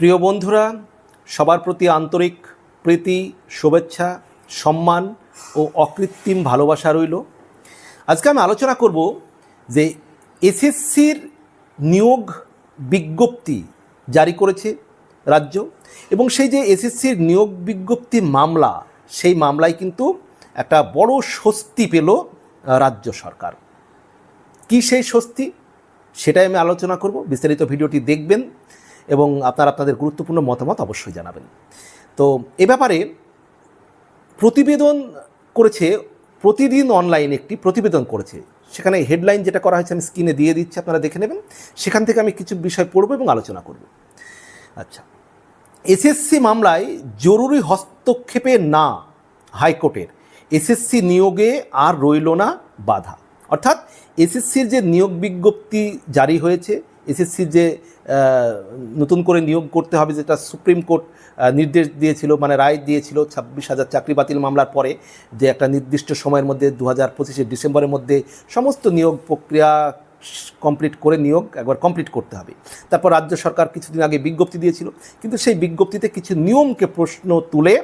প্রিয় বন্ধুরা, সবার প্রতি আন্তরিক প্রীতি, শুভেচ্ছা, সম্মান ও অকৃত্রিম ভালোবাসা রইল। আজকে আমি আলোচনা করব যে এসএসসির নিয়োগ বিজ্ঞপ্তি জারি করেছে রাজ্য এবং সেই যে এসএসসির নিয়োগ বিজ্ঞপ্তি মামলা, সেই মামলায় কিন্তু একটা বড় স্বস্তি পেল রাজ্য সরকার। কি সেই স্বস্তি? সেটাই আমি আলোচনা করব। বিস্তারিত ভিডিওটি দেখবেন। এবং আপনারা আপনাদের গুরুত্বপূর্ণ মতামত অবশ্যই জানাবেন। তো এ ব্যাপারে প্রতিবেদন করেছে, প্রতিদিন অনলাইন একটি প্রতিবেদন করেছে। সেখানে হেডলাইন যেটা করা হয়েছে আমি স্ক্রিনে দিয়ে দিচ্ছি, আপনারা দেখে নেবেন। সেখান থেকে আমি কিছু বিষয় পড়ব এবং আলোচনা করব। আচ্ছা এসএসসি মামলায় জরুরি হস্তক্ষেপে না হাইকোর্টের। এসএসসি নিয়োগে আর রইল না বাধা। অর্থাৎ এসএসসির যে নিয়োগ বিজ্ঞপ্তি জারি হয়েছে এসএসসির যে নতুন করে নিয়োগ করতে হবে, যেটা সুপ্রিম কোর্ট নির্দেশ দিয়েছিল মানে রায় দিয়েছিল, ছাব্বিশ হাজার চাকরি বাতিল মামলার পরে, যে একটা নির্দিষ্ট সময়ের মধ্যে দু হাজার পঁচিশে ডিসেম্বরের মধ্যে সমস্ত নিয়োগ প্রক্রিয়া কমপ্লিট করে নিয়োগ একবার কমপ্লিট করতে হবে। তারপর রাজ্য সরকার কিছুদিন আগে বিজ্ঞপ্তি দিয়েছিল, কিন্তু সেই বিজ্ঞপ্তিতে কিছু নিয়মকে প্রশ্ন তুলে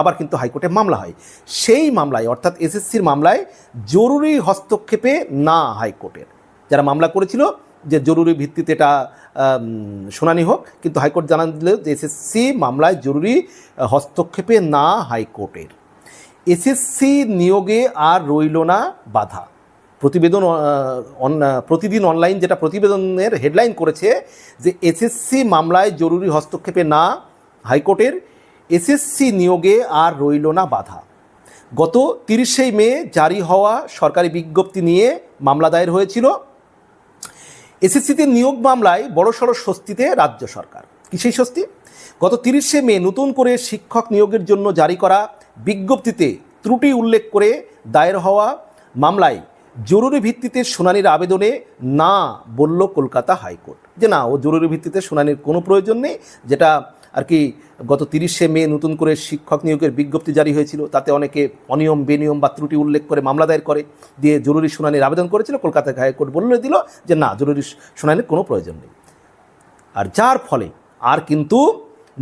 আবার কিন্তু হাইকোর্টে মামলা হয়। সেই মামলায়, অর্থাৎ এসএসসির মামলায় জরুরি হস্তক্ষেপে না হাইকোর্টের। যারা মামলা করেছিল যে জরুরি ভিত্তিতে এটা শুনানি হোক, কিন্তু হাইকোর্ট জানান দিল যে এসএসসি মামলায় জরুরি হস্তক্ষেপে না হাইকোর্টের। এসএসসি নিয়োগে আর রইল না বাধা। প্রতিবেদন প্রতিদিন অনলাইন যেটা প্রতিবেদনের হেডলাইন করেছে যে এসএসসি মামলায় জরুরি হস্তক্ষেপে না হাইকোর্টের এসএসসি নিয়োগে আর রইল না বাধা। গত তিরিশেই মে জারি হওয়া সরকারি বিজ্ঞপ্তি নিয়ে মামলা দায়ের হয়েছিল। এসএসসিতে নিয়োগ মামলায় বড়সড় স্বস্তিতে রাজ্য সরকার। কিসেই স্বস্তি? গত তিরিশে মে নতুন করে শিক্ষক নিয়োগের জন্য জারি করা বিজ্ঞপ্তিতে ত্রুটি উল্লেখ করে দায়ের হওয়া মামলায় জরুরি ভিত্তিতে শুনানির আবেদনে না বলল কলকাতা হাইকোর্ট। যে না, ও জরুরি ভিত্তিতে শুনানির কোনো প্রয়োজন নেই, যেটা আর কি গত তিরিশে মে নতুন করে শিক্ষক নিয়োগের বিজ্ঞপ্তি জারি হয়েছিল, তাতে অনেকে অনিয়ম, বেনিয়ম বা ত্রুটি উল্লেখ করে মামলা দায়ের করে দিয়ে জরুরি শুনানির আবেদন করেছিল। কলকাতা হাইকোর্ট বলে দিল যে, না, জরুরি শুনানির কোনো প্রয়োজন নেই। আর যার ফলে আর কিন্তু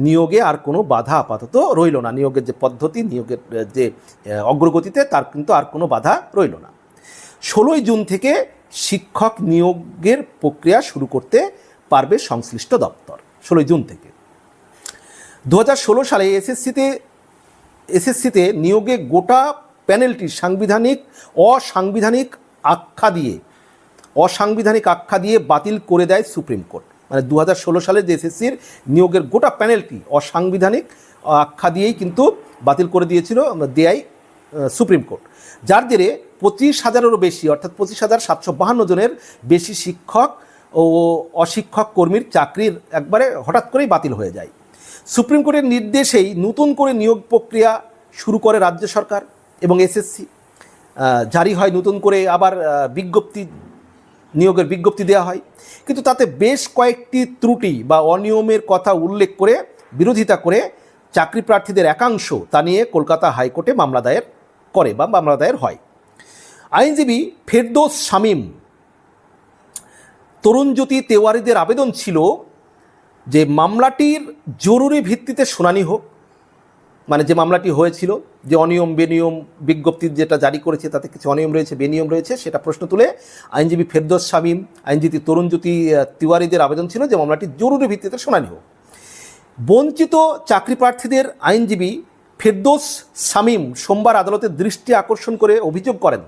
নিয়োগে আর কোনো বাধা আপাতত রইল না। নিয়োগের যে পদ্ধতি, নিয়োগের যে অগ্রগতিতে তার কিন্তু আর কোনো বাধা রইল না। ষোলোই জুন থেকে শিক্ষক নিয়োগের প্রক্রিয়া শুরু করতে পারবে সংশ্লিষ্ট দপ্তর। ষোলোই জুন থেকে। দু হাজার ষোলো সালে এসএসসিতে এসএসসিতে নিয়োগে গোটা প্যানেলটি সাংবিধানিক, অসাংবিধানিক আখ্যা দিয়ে, অসাংবিধানিক আখ্যা দিয়ে বাতিল করে দেয় সুপ্রিম কোর্ট। মানে দু হাজার ষোলো সালে যে এসএসসির নিয়োগের গোটা প্যানেলটি অসাংবিধানিক আখ্যা দিয়েই কিন্তু বাতিল করে দিয়েছিল দেয়াই সুপ্রিম কোর্ট। যার জেরে পঁচিশ হাজারেরও বেশি, অর্থাৎ পঁচিশ হাজার সাতশো বাহান্ন জনের বেশি শিক্ষক ও অশিক্ষক কর্মীর চাকরির একবারে হঠাৎ করেই বাতিল হয়ে যায়। সুপ্রিম কোর্টের নির্দেশেই নতুন করে নিয়োগ প্রক্রিয়া শুরু করে রাজ্য সরকার এবং এসএসসি। জারি হয় নতুন করে আবার বিজ্ঞপ্তি, নিয়োগের বিজ্ঞপ্তি দেওয়া হয়। কিন্তু তাতে বেশ কয়েকটি ত্রুটি বা অনিয়মের কথা উল্লেখ করে, বিরোধিতা করে চাকরি প্রার্থীদের একাংশ তা নিয়ে কলকাতা হাইকোর্টে মামলা দায়ের করে বা মামলা দায়ের হয়। আইনজীবী ফেরদৌস শামীম, তরুণজ্যোতি তেওয়ারিদের আবেদন ছিল যে মামলাটির জরুরি ভিত্তিতে শুনানি হোক মানে যে মামলাটি হয়েছিল, যে অনিয়ম, বেনিয়ম বিজ্ঞপ্তি যেটা জারি করেছে, তাতে কিছু অনিয়ম রয়েছে, বেনিয়ম রয়েছে, সেটা প্রশ্ন তুলে আইনজীবী ফেরদোস শামীম, আইনজীবী তরুণজ্যোতি তিওয়ারিদের আবেদন ছিল যে মামলাটি জরুরি ভিত্তিতে শুনানি হোক। বঞ্চিত চাকরি প্রার্থীদের আইনজীবী ফেরদোস শামীম সোমবার আদালতের দৃষ্টি আকর্ষণ করে অভিযোগ করেন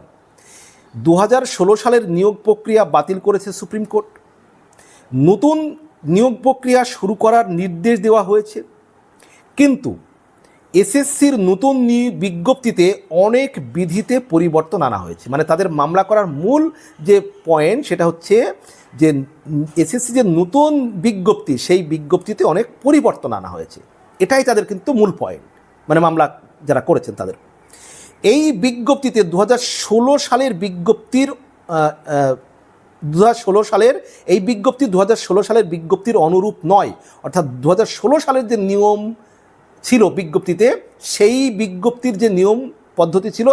দু হাজার ষোলো সালের নিয়োগ প্রক্রিয়া বাতিল করেছে সুপ্রিম কোর্ট। নতুন নিয়োগ প্রক্রিয়া শুরু করার নির্দেশ দেওয়া হয়েছে। কিন্তু এসএসসির নতুন বিজ্ঞপ্তিতে অনেক বিধিতে পরিবর্তন আনা হয়েছে। মানে তাদের মামলা করার মূল যে পয়েন্ট সেটা হচ্ছে যে এসএসসি যে নতুন বিজ্ঞপ্তি, সেই বিজ্ঞপ্তিতে অনেক পরিবর্তন আনা হয়েছে। এটাই তাদের কিন্তু মূল পয়েন্ট। মানে মামলা যারা করেছেন তাদের। এই বিজ্ঞপ্তিতে দু হাজার ষোলো সালের বিজ্ঞপ্তির দু হাজার ষোলো সালের, এই বিজ্ঞপ্তি দু হাজার ষোলো সালের বিজ্ঞপ্তির অনুরূপ নয়। অর্থাৎ দু হাজার ষোলো সালের যে নিয়ম ছিল বিজ্ঞপ্তিতে, সেই বিজ্ঞপ্তির যে নিয়ম পদ্ধতি ছিল,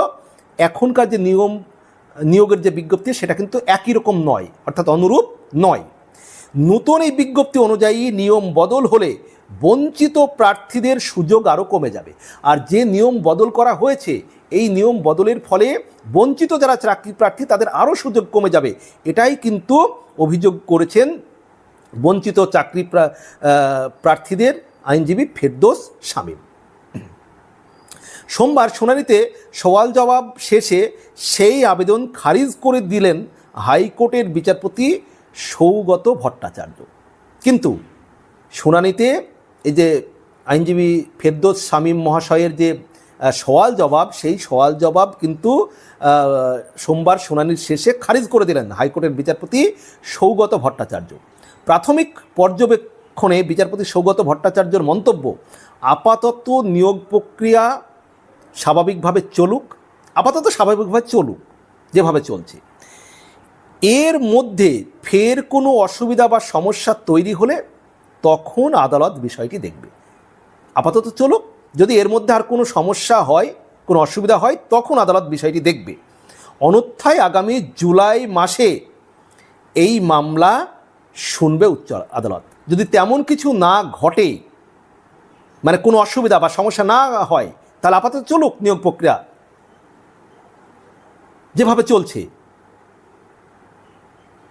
এখনকার যে নিয়ম, নিয়োগের যে বিজ্ঞপ্তি, সেটা কিন্তু একই রকম নয়, অর্থাৎ অনুরূপ নয়। নতুন এই বিজ্ঞপ্তি অনুযায়ী নিয়ম বদল হলে বঞ্চিত প্রার্থীদের সুযোগ আরও কমে যাবে। আর যে নিয়ম বদল করা হয়েছে, এই নিয়ম বদলের ফলে বঞ্চিত যারা চাকরি প্রার্থী, তাদের আরও সুযোগ কমে যাবে। এটাই কিন্তু অভিযোগ করেছেন বঞ্চিত চাকরি প্রা- প্রার্থীদের আইনজীবী ফেরদোস শামীম। সোমবার শুনানিতে সওয়াল জবাব শেষে সেই আবেদন খারিজ করে দিলেন হাইকোর্টের বিচারপতি সৌগত ভট্টাচার্য। কিন্তু শুনানিতে এই যে আইনজীবী ফেরদৌস শামীম মহাশয়ের যে সওয়াল জবাব, সেই সওয়াল জবাব কিন্তু সোমবার শুনানির শেষে খারিজ করে দিলেন হাইকোর্টের বিচারপতি সৌগত ভট্টাচার্য। প্রাথমিক পর্যবেক্ষণে বিচারপতি সৌগত ভট্টাচার্যর মন্তব্য, আপাতত নিয়োগ প্রক্রিয়া স্বাভাবিকভাবে চলুক, আপাতত স্বাভাবিকভাবে চলুক, যেভাবে চলছে। এর মধ্যে ফের কোনো অসুবিধা বা সমস্যা তৈরি হলে তখন আদালত বিষয়টি দেখবে। আপাতত চলুক, যদি এর মধ্যে আর কোনো সমস্যা হয়, কোনো অসুবিধা হয়, তখন আদালত বিষয়টি দেখবে। অন্যথায় আগামী জুলাই মাসে এই মামলা শুনবে উচ্চ আদালত। যদি তেমন কিছু না ঘটে মানে কোনো অসুবিধা বা সমস্যা না হয়, তাহলে আপাতত চলুক নিয়োগ প্রক্রিয়া। যেভাবে চলছে।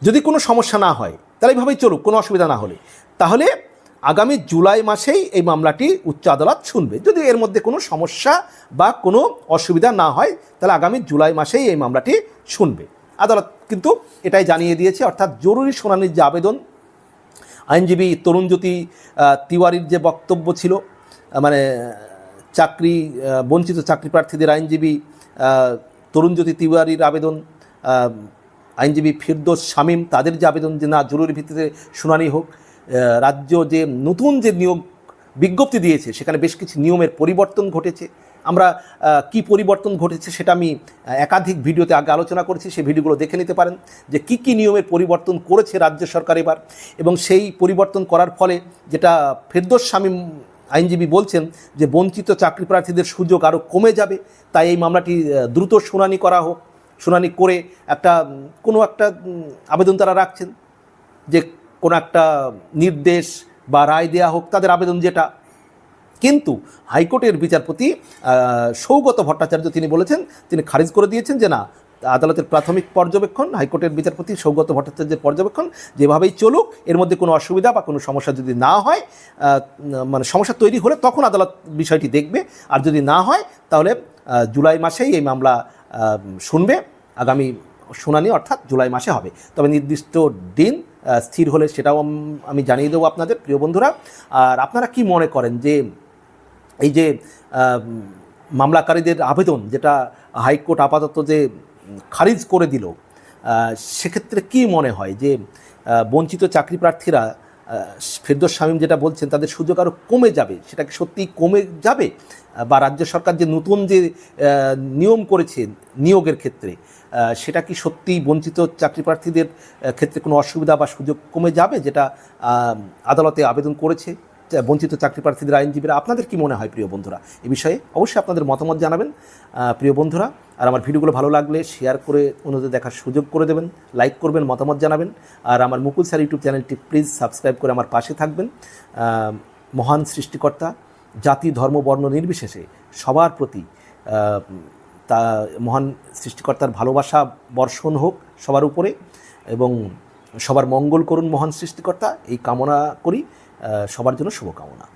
যদি কোনো সমস্যা না হয়, তাহলে এইভাবেই চলুক, কোনো অসুবিধা না হলে। তাহলে আগামী জুলাই মাসেই এই মামলাটি উচ্চ আদালত শুনবে। যদি এর মধ্যে কোনো সমস্যা বা কোনো অসুবিধা না হয়, তাহলে আগামী জুলাই মাসেই এই মামলাটি শুনবে। আদালত কিন্তু এটাই জানিয়ে দিয়েছে, অর্থাৎ জরুরি শুনানির যে আবেদন, আইনজীবী তরুণজ্যোতি তিওয়ারির যে বক্তব্য ছিল মানে চাকরি বঞ্চিত চাকরি প্রার্থীদের আইনজীবী তরুণজ্যোতি তিওয়ারির আবেদন আইনজীবী ফিরদোস শামীম, তাদের যে আবেদন যে না, জরুরি ভিত্তিতে শুনানি হোক রাজ্য যে নতুন যে নিয়োগ বিজ্ঞপ্তি দিয়েছে, সেখানে বেশ কিছু নিয়মের পরিবর্তন ঘটেছে। আমরা কি পরিবর্তন ঘটেছে সেটা আমি একাধিক ভিডিওতে আগে আলোচনা করেছি, সেই ভিডিওগুলো দেখে নিতে পারেন যে কি কি নিয়মের পরিবর্তন করেছে রাজ্য সরকার এবার। এবং সেই পরিবর্তন করার ফলে যেটা ফেরদোস শামীম আইনজীবী বলছেন যে বঞ্চিত চাকরি প্রার্থীদের সুযোগ আরও কমে যাবে, তাই এই মামলাটি দ্রুত শুনানি করা হোক। শুনানি করে একটা কোনো একটা আবেদন তারা রাখছেন যে কোনো একটা নির্দেশ বা রায় দেওয়া হোক, তাদের আবেদন যেটা। কিন্তু হাইকোর্টের বিচারপতি সৌগত ভট্টাচার্য তিনি বলেছেন, তিনি খারিজ করে দিয়েছেন যে না, আদালতের প্রাথমিক পর্যবেক্ষণ, হাইকোর্টের বিচারপতি সৌগত ভট্টাচার্যের পর্যবেক্ষণ যেভাবেই চলুক, এর মধ্যে কোনো অসুবিধা বা কোনো সমস্যা যদি না হয় মানে সমস্যা তৈরি হলে তখন আদালত বিষয়টি দেখবে। আর যদি না হয়, তাহলে জুলাই মাসেই এই মামলা শুনবে। আগামী শুনানি অর্থাৎ জুলাই মাসে হবে। তবে নির্দিষ্ট দিন স্থির হলে সেটাও আমি জানিয়ে দেবো আপনাদের, প্রিয় বন্ধুরা। আর আপনারা কি মনে করেন যে এই যে মামলাকারীদের আবেদন যেটা হাইকোর্ট আপাতত যে খারিজ করে দিল সেক্ষেত্রে কি মনে হয় যে বঞ্চিত চাকরি প্রার্থীরা ফেরদৌস শামীম যেটা বলছেন, তাদের সুযোগ আরও কমে যাবে। সেটা কি সত্যিই কমে যাবে? বা রাজ্য সরকার যে নতুন যে নিয়ম করেছে নিয়োগের ক্ষেত্রে সেটা কি সত্যিই বঞ্চিত চাকরি প্রার্থীদের ক্ষেত্রে কোনো অসুবিধা বা সুযোগ কমে যাবে? যেটা আদালতে আবেদন করেছে? বঞ্চিত চাকরি প্রার্থীদের আইনজীবীরা, আপনাদের কি মনে হয় প্রিয় বন্ধুরা? এ বিষয়ে অবশ্যই আপনাদের মতামত জানাবেন। প্রিয় বন্ধুরা, আর আমার ভিডিওগুলো ভালো লাগলে শেয়ার করে অন্যদের দেখার সুযোগ করে দেবেন লাইক করবেন, মতামত জানাবেন। আর আমার মুকুল স্যার ইউটিউব চ্যানেলটি প্লিজ সাবস্ক্রাইব করে আমার পাশে থাকবেন। মহান সৃষ্টিকর্তা, জাতি, ধর্ম, বর্ণ নির্বিশেষে সবার প্রতি তা, মহান সৃষ্টিকর্তার ভালোবাসা বর্ষণ হোক সবার উপরে এবং সবার মঙ্গল করুন মহান সৃষ্টিকর্তা। এই কামনা করি। সবার জন্য শুভকামনা।